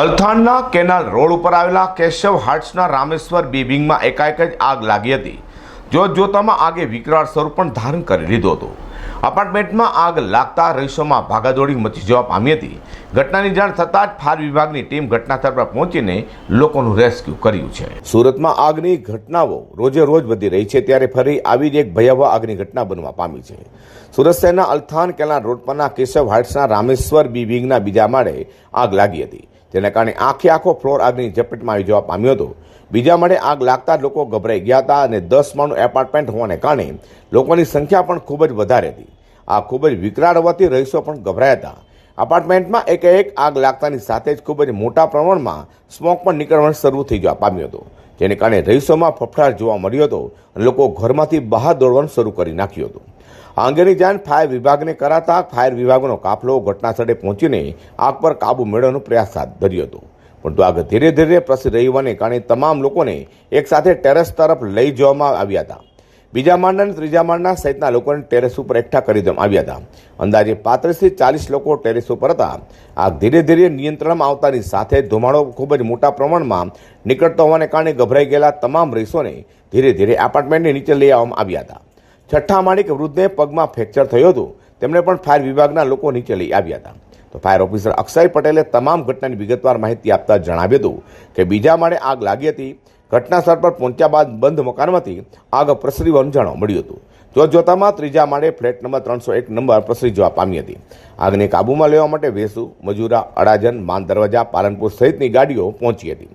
અલથાણના canal road ઉપર આવેલા કેશવ હાર્ટ્સના રામેશ્વર બિલ્ડિંગમાં એકાએક જ આગ લાગી હતી. જોત જોતામાં આગે વિકરાળ સ્વરૂપ પણ ધારણ કરી લીધો હતો. અપાર્ટમેન્ટમાં આગ લાગતા રહીશોમાં ભાગાદોડી મચી જવા પામી હતી. ઘટનાની જાણ થતાં જ ફાયર વિભાગની ટીમ ઘટનાસ્થળ પર પહોંચીને લોકોનું રેસ્ક્યુ કર્યું છે. સુરતમાં આગની ઘટનાઓ રોજે રોજ વધી રહી છે ત્યારે ફરી આવી જ એક ભયાવહ આગની ઘટના બનવા પામી છે. સુરત શહેરના અલથાન કેલાન રોડ પરના કેશવ હાઇટ્સના રામેશ્વર બી વિંગના બીજા માળે આગ લાગી હતી. જેના કારણે આખે આખો ફ્લોર આગની ઝપેટમાં આવી જવા પામ્યો હતો. બીજા માળે આગ લાગતા લોકો ગભરાઈ ગયા હતા અને દસ માળનું એપાર્ટમેન્ટ હોવાને કારણે લોકોની સંખ્યા પણ ખૂબ જ વધારે હતી. આ ખૂબ જ વિકરાળ હોવાથી રહીશો પણ ગભરાયા હતા. અપાર્ટમેન્ટમાં એક એક આગ લાગતાની સાથે જ ખૂબ જ મોટા પ્રમાણમાં સ્મોક પણ નીકળવાનું શરૂ થઈ જવા પામ્યો હતો. જેને કારણે રહીશોમાં ફફડાટ જોવા મળ્યો હતો અને લોકો ઘરમાંથી બહાર દોડવાનું શરૂ કરી નાખ્યું હતું. આ અંગેની જાણ ફાયર વિભાગને કરાતા ફાયર વિભાગનો કાફલો ઘટનાસ્થળે પહોંચીને આગ પર કાબુ મેળવવાનો પ્રયાસ હાથ ધર્યો હતો. પરંતુ આગ ધીરે ધીરે પ્રસરી રહી હોવાને કારણે તમામ લોકોને એકસાથે ટેરેસ તરફ લઈ જવામાં આવ્યા હતા. બીજા માળના ત્રીજા માળના સહિતના લોકોને ટેરેસ ઉપર એકઠા કરી દેવામાં આવ્યા હતા. અંદાજે પાંત્રીસથી ચાલીસ લોકો ટેરેસ ઉપર હતા. આગ ધીરે ધીરે નિયંત્રણમાં આવતાની સાથે ધુમાડો ખૂબ જ મોટા પ્રમાણમાં નીકળતો હોવાને કારણે ગભરાઈ ગયેલા તમામ રહીશોને ધીરે ધીરે એપાર્ટમેન્ટની નીચે લઈ આવવામાં આવ્યા હતા. છઠ્ઠા માળે વૃદ્ધને પગમાં ફ્રેક્ચર થયું હતું. તેમણે પણ ફાયર વિભાગના લોકો નીચે લઈ આવ્યા હતા. તો ફાયર ઓફિસર અક્ષય પટેલે તમામ ઘટનાની વિગતવાર માહિતી આપતા જણાવ્યું હતું કે બીજા માળે આગ લાગી હતી. ઘટના સ્થળ પર પહોંચ્યા બાદ બંધ મકાનમાંથી આગ પ્રસરી હોવાનું જાણવા મળ્યું હતું. જોતજોતામાં ત્રીજા માળે ફ્લેટ નંબર ત્રણસો એક નંબર પ્રસરી જવા પામી હતી. આગને કાબૂમાં લેવા માટે વેસુ, મજૂરા, અડાજન, માન દરવાજા, પાલનપુર સહિતની ગાડીઓ પહોંચી હતી.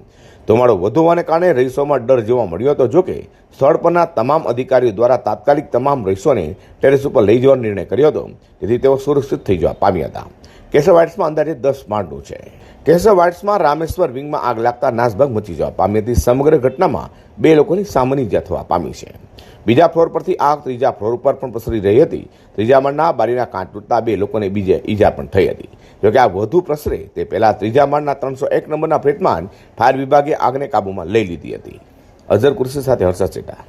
ધુમાડો વધુ હોવાને કારણે રહીશોમાં ડર જોવા મળ્યો હતો. જોકે સ્થળ પરના તમામ અધિકારીઓ દ્વારા તાત્કાલિક તમામ રહીશોને ટેરેસ ઉપર લઈ જવાનો નિર્ણય કર્યો હતો. જેથી તેઓ સુરક્ષિત થઈ જવા પામ્યા હતા. કેશવ વાઇટ્સમાં અંદાજે દસ માળનું છે. કેશવ વાઇટ્સમાં રામેશ્વર વિંગમાં આગ લાગતા નાસભાગ મચી જવા પામી હતી. સમગ્ર ઘટનામાં બે લોકોની સામાન્ય ઇજા થવા પામી છે. બીજા ફ્લોર પરથી આગ ત્રીજા ફ્લોર ઉપર પણ પસરી રહી હતી. ત્રીજા માળના બારીના કાંઠ તૂટતા બે લોકોને બીજે ઈજા પણ થઈ હતી. જોકે આ વધુ પ્રસરે તે પહેલાં ત્રીજા માળના ત્રણસો એક નંબરના ફ્લેટમાં ફાયર વિભાગે આગને કાબૂમાં લઈ લીધી હતી. અઝર કુર્સી સાથે હર્ષદ સેટા